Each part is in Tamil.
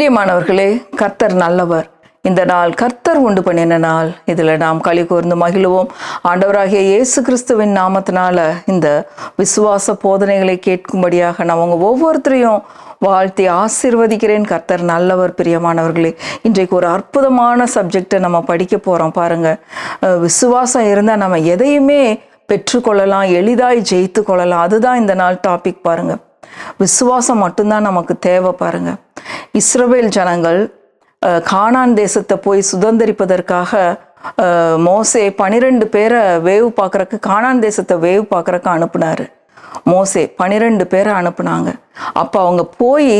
பிரியமானவர்களே கர்த்தர் நல்லவர். இந்த நாள் கர்த்தர் உண்டு பண்ணின நாள். இதில் நாம் களி கூர்ந்து மகிழுவோம். ஆண்டவராகிய இயேசு கிறிஸ்துவின் நாமத்தினால இந்த விசுவாச போதனைகளை கேட்கும்படியாக நான் உங்கள் ஒவ்வொருத்தரையும் வாழ்த்தி ஆசிர்வதிக்கிறேன். கர்த்தர் நல்லவர் பிரியமானவர்களே. இன்றைக்கு ஒரு அற்புதமான சப்ஜெக்டை நம்ம படிக்க போகிறோம் பாருங்கள் விசுவாசம் இருந்தால் நம்ம எதையுமே பெற்றுக்கொள்ளலாம் எளிதாய் ஜெயித்து கொள்ளலாம் அதுதான் இந்த நாள் டாபிக் பாருங்கள் விசுவாசம் மட்டும்தான் நமக்கு தேவை பாருங்கள் இஸ்ரவேல் ஜனங்கள் கானான் தேசத்தை போய் சுதந்திரிப்பதற்காக மோசே பனிரெண்டு பேரை வேவு பார்க்கறக்கு கானான் தேசத்தை வேவு பார்க்கறக்கு அனுப்புனாரு. மோசே பனிரெண்டு பேரை அனுப்புனாங்க. அப்போ அவங்க போய்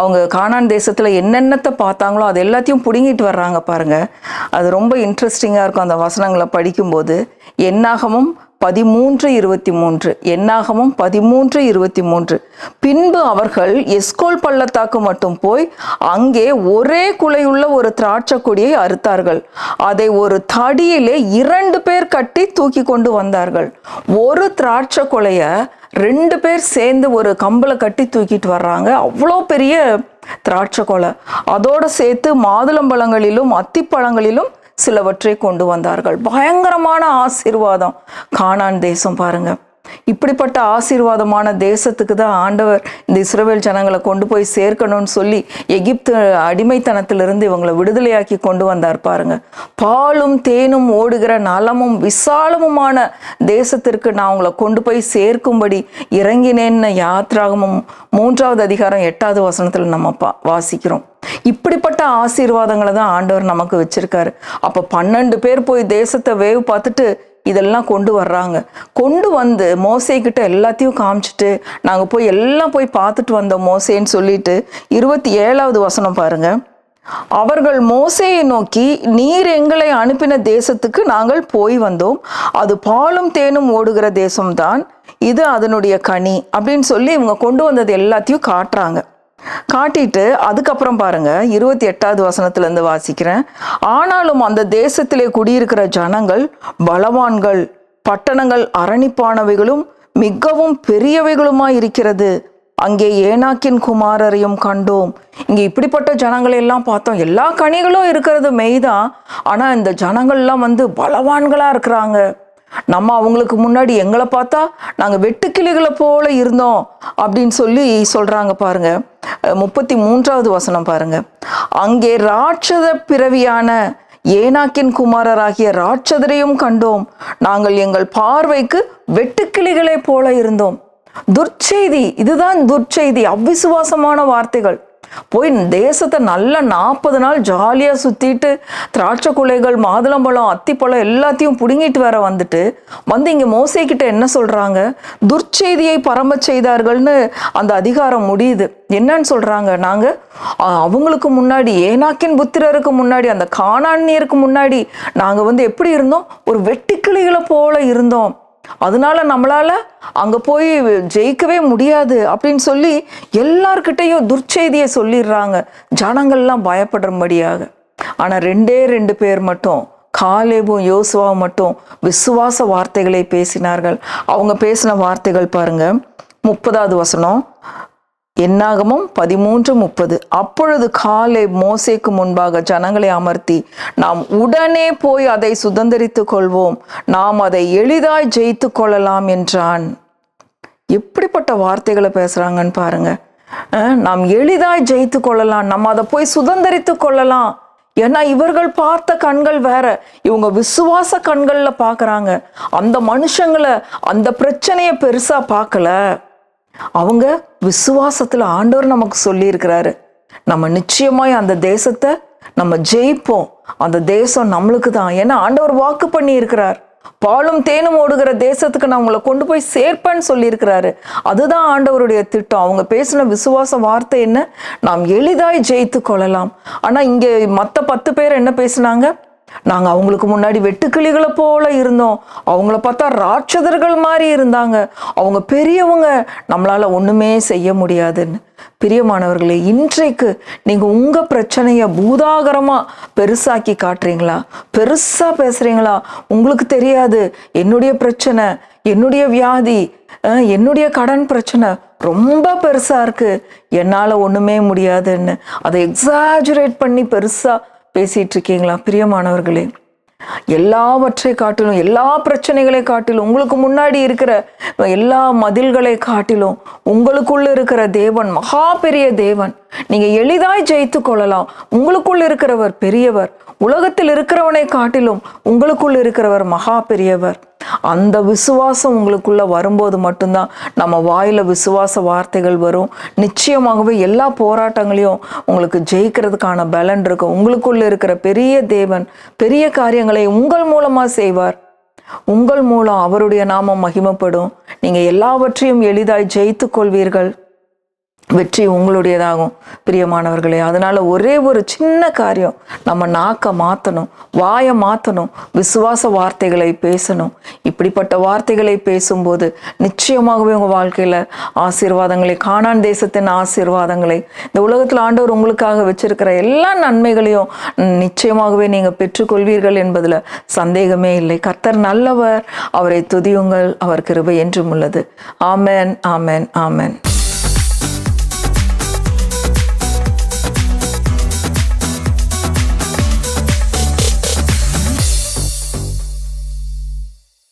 அவங்க கானான் தேசத்தில் என்னென்னத்தை பார்த்தாங்களோ அது எல்லாத்தையும் பிடுங்கிட்டு வர்றாங்க பாருங்க. அது ரொம்ப இன்ட்ரெஸ்டிங்காக இருக்கும் அந்த வசனங்களை படிக்கும்போது. என்னாகமும் பதிமூன்று இருபத்தி மூன்று என்னாகமும் பதிமூன்று இருபத்தி மூன்று. பின்பு அவர்கள் எஸ்கோல் பள்ளத்தாக்கு மட்டும் போய் அங்கே ஒரே குலையுள்ள ஒரு திராட்சை கொடியை அறுத்தார்கள். அதை ஒரு தடியிலே இரண்டு பேர் கட்டி தூக்கி கொண்டு வந்தார்கள். ஒரு திராட்சை கொலைய ரெண்டு பேர் சேர்ந்து ஒரு கம்பளை கட்டி தூக்கிட்டு வர்றாங்க. அவ்வளோ பெரிய திராட்சை கொலை. அதோட சேர்த்து மாதுளம்பழங்களிலும் அத்திப்பழங்களிலும் சிலவற்றை கொண்டு வந்தார்கள். பயங்கரமான ஆசீர்வாதம். கானான் தேசம் பாருங்கள் இப்படிப்பட்ட ஆசீர்வாதமான தேசத்துக்கு தான் ஆண்டவர் இந்த இஸ்ரவேல் ஜனங்களை கொண்டு போய் சேர்க்கணும்னு சொல்லி எகிப்து அடிமைத்தனத்திலிருந்து இவங்களை விடுதலையாக்கி கொண்டு வந்தார் பாருங்க. பாலும் தேனும் ஓடுகிற நலமும் விசாலமுமான தேசத்திற்கு நான் உங்களை கொண்டு போய் சேர்க்கும்படி இறங்கினேன்னு யாத்ராகமும் மூன்றாவது அதிகாரம் எட்டாவது வசனத்தில் நம்ம பா வாசிக்கிறோம். இப்படிப்பட்ட ஆசீர்வாதங்களை தான் ஆண்டவர் நமக்கு வச்சிருக்காரு. அப்போ பன்னெண்டு பேர் போய் தேசத்தை வேவு பார்த்துட்டு இதெல்லாம் கொண்டு வர்றாங்க. கொண்டு வந்து மோசைக்கிட்ட எல்லாத்தையும் காமிச்சிட்டு நாங்கள் போய் எல்லாம் போய் பார்த்துட்டு வந்தோம் மோசேன்னு சொல்லிட்டு இருபத்தி ஏழாவது வசனம் பாருங்க. அவர்கள் மோசையை நோக்கி நீர் எங்களை அனுப்பின தேசத்துக்கு நாங்கள் போய் வந்தோம். அது பாலும் தேனும் ஓடுகிற தேசம்தான். இது அதனுடைய கனி. அப்படின்னு சொல்லி இவங்க கொண்டு வந்தது எல்லாத்தையும் காட்டுறாங்க. காட்டிட்டு அதுக்கப்புறம் பாருங்க இருபத்தி எட்டாவது வசனத்துல இருந்து வாசிக்கிறேன். ஆனாலும் அந்த தேசத்திலே குடியிருக்கிற ஜனங்கள் பலவான்கள் பட்டணங்கள் அரணிப்பானவைகளும் மிகவும் பெரியவைகளுமாய் இருக்கிறது. அங்கே ஏனாக்கின் குமாரரையும் கண்டோம். இங்கே இப்படிப்பட்ட ஜனங்களை எல்லாம் பார்த்தோம். எல்லா கனிகளும் இருக்கிறது மெய்தான். ஆனால் இந்த ஜனங்கள்லாம் வந்து பலவான்களாக இருக்கிறாங்க. நம்ம அவங்களுக்கு முன்னாடி எங்களை பார்த்தா நாங்கள் வெட்டுக்கிளிகளை போல இருந்தோம் அப்படின்னு சொல்லி சொல்றாங்க பாருங்க. முப்பத்தி மூன்றாவது வசனம் பாருங்க. அங்கே ராட்சத பிறவியான ஏனாக்கின் குமாரராகிய ராட்சதரையும் கண்டோம். நாங்கள் எங்கள் பார்வைக்கு வெட்டுக்கிளிகளை போல இருந்தோம். துர்ச்செய்தி இதுதான் துர்ச்செய்தி அவ்விசுவாசமான வார்த்தைகள். போய் தேசத்தை நல்ல நாற்பது நாள் ஜாலியாக சுற்றிட்டு திராட்சை குலைகள் மாதுளம்பழம் அத்திப்பழம் எல்லாத்தையும் பிடுங்கிட்டு வர வந்துட்டு வந்து இங்கே மோசைக்கிட்ட என்ன சொல்கிறாங்க துர்ச்செய்தியை பரம்ப செய்தார்கள்னு அந்த அதிகாரம் முடியுது. என்னன்னு சொல்கிறாங்க நாங்கள் அவங்களுக்கு முன்னாடி ஏனாக்கின் புத்திரருக்கு முன்னாடி அந்த காணாண்ணியருக்கு முன்னாடி நாங்கள் வந்து எப்படி இருந்தோம்? ஒரு வெட்டுக்கிளிகளை போல இருந்தோம். அதனால நம்மளால அங்க போய் ஜெயிக்கவே முடியாது அப்படின்னு சொல்லி எல்லார்கிட்டையும் துர்ச்செய்தியை சொல்லிடுறாங்க. ஜனங்கள்லாம் பயப்படும்படியாக. ஆனா ரெண்டே ரெண்டு பேர் மட்டும் காலேபும் யோசுவாவும் மட்டும் விசுவாச வார்த்தைகளை பேசினார்கள். அவங்க பேசின வார்த்தைகள் பாருங்க. முப்பதாவது வசனம். என்னாகமும் பதிமூன்று முப்பது. அப்பொழுது காலை மோசேக்கு முன்பாக ஜனங்களை அமர்த்தி நாம் உடனே போய் அதை சுதந்திரித்துக் கொள்வோம். நாம் அதை எளிதாய் ஜெயித்து கொள்ளலாம் என்றான். எப்படிப்பட்ட வார்த்தைகளை பேசுறாங்கன்னு பாருங்க. நாம் எளிதாய் ஜெயித்து கொள்ளலாம். நம்ம அதை போய் சுதந்திரித்து கொள்ளலாம். ஏன்னா இவர்கள் பார்த்த கண்கள் வேற. இவங்க விசுவாச கண்களில் பார்க்குறாங்க அந்த மனுஷங்களை அந்த பிரச்சனையை பெருசாக பார்க்கல. அவங்க விசுவாசத்தில் ஆண்டவர் நமக்கு சொல்லியிருக்கிறாரு. நம்ம நிச்சயமாய் அந்த தேசத்தை நம்ம ஜெயிப்போம். அந்த தேசம் நம்மளுக்கு தான். ஏன்னா ஆண்டவர் வாக்கு பண்ணி இருக்கிறார் பாலும் தேனும் ஓடுகிற தேசத்துக்கு நான் உங்களை கொண்டு போய் சேர்ப்பேன்னு சொல்லியிருக்கிறாரு. அதுதான் ஆண்டவருடைய திட்டம். அவங்க பேசின விசுவாச வார்த்தை என்ன? நாம் எளிதாய் ஜெயித்து கொள்ளலாம். ஆனால் இங்கே மற்ற பத்து பேர் என்ன பேசுனாங்க? நாங்க அவங்களுக்கு முன்னாடி வெட்டுக்கிளிகளை போல இருந்தோம். அவங்கள பார்த்தா ராட்சதர்கள் மாதிரி இருந்தாங்க. அவங்க பெரியவங்க. நம்மளால ஒண்ணுமே செய்ய முடியாதுன்னு. பிரியமானவர்களே இன்றைக்கு நீங்க உங்க பிரச்சனையை பூதாகரமா பெருசாக்கி காட்டுறீங்களா? பெருசா பேசுறீங்களா? உங்களுக்கு தெரியாது. என்னுடைய பிரச்சனை என்னுடைய வியாதி அஹ், என்னுடைய கடன் பிரச்சனை ரொம்ப பெருசா இருக்கு. என்னால ஒண்ணுமே முடியாதுன்னு. அதை எக்ஸாஜுரேட் பண்ணி பெருசா பேசிகிட்டு இருக்கீங்களா பிரியமானவர்களே எல்லாவற்றை காட்டிலும் எல்லா பிரச்சனைகளை காட்டிலும் உங்களுக்கு முன்னாடி இருக்கிற எல்லா மதில்களை காட்டிலும் உங்களுக்குள்ள இருக்கிற தேவன் மகா பெரிய தேவன். நீங்க எளிதாய் ஜெயித்து கொள்ளலாம். உங்களுக்குள் இருக்கிறவர் பெரியவர். உலகத்தில் இருக்கிறவனை காட்டிலும் உங்களுக்குள் இருக்கிறவர் மகா பெரியவர் அந்த விசுவாசம் உங்களுக்குள்ள வரும்போது மட்டும்தான் நம்ம வாயில விசுவாச வார்த்தைகள் வரும். நிச்சயமாகவே எல்லா போராட்டங்களையும் உங்களுக்கு ஜெயிக்கிறதுக்கான பலன் இருக்கும் உங்களுக்குள்ள இருக்கிற பெரிய தேவன் பெரிய காரியங்களை உங்கள் மூலமா செய்வார். உங்கள் மூலம் அவருடைய நாமம் மகிமைப்படும். நீங்கள் எல்லாவற்றையும் எளிதாய் ஜெயித்து கொள்வீர்கள். வெற்றி உங்களுடையதாகும் பிரியமானவர்களே. அதனால ஒரே ஒரு சின்ன காரியம் நம்ம நாக்க மாற்றணும் வாயை மாற்றணும் விசுவாச வார்த்தைகளை பேசணும். இப்படிப்பட்ட வார்த்தைகளை பேசும்போது நிச்சயமாகவே உங்கள் வாழ்க்கையில் ஆசீர்வாதங்களை காணான் தேசத்தின் ஆசீர்வாதங்களை இந்த உலகத்தில் ஆண்டவர் உங்களுக்காக வச்சிருக்கிற எல்லா நன்மைகளையும் நிச்சயமாகவே நீங்கள் பெற்றுக்கொள்வீர்கள் என்பதில் சந்தேகமே இல்லை. கர்த்தர் நல்லவர் அவரை துதியுங்கள் அவர் கிருபை என்றும் உள்ளது. ஆமென் ஆமென் ஆமென்.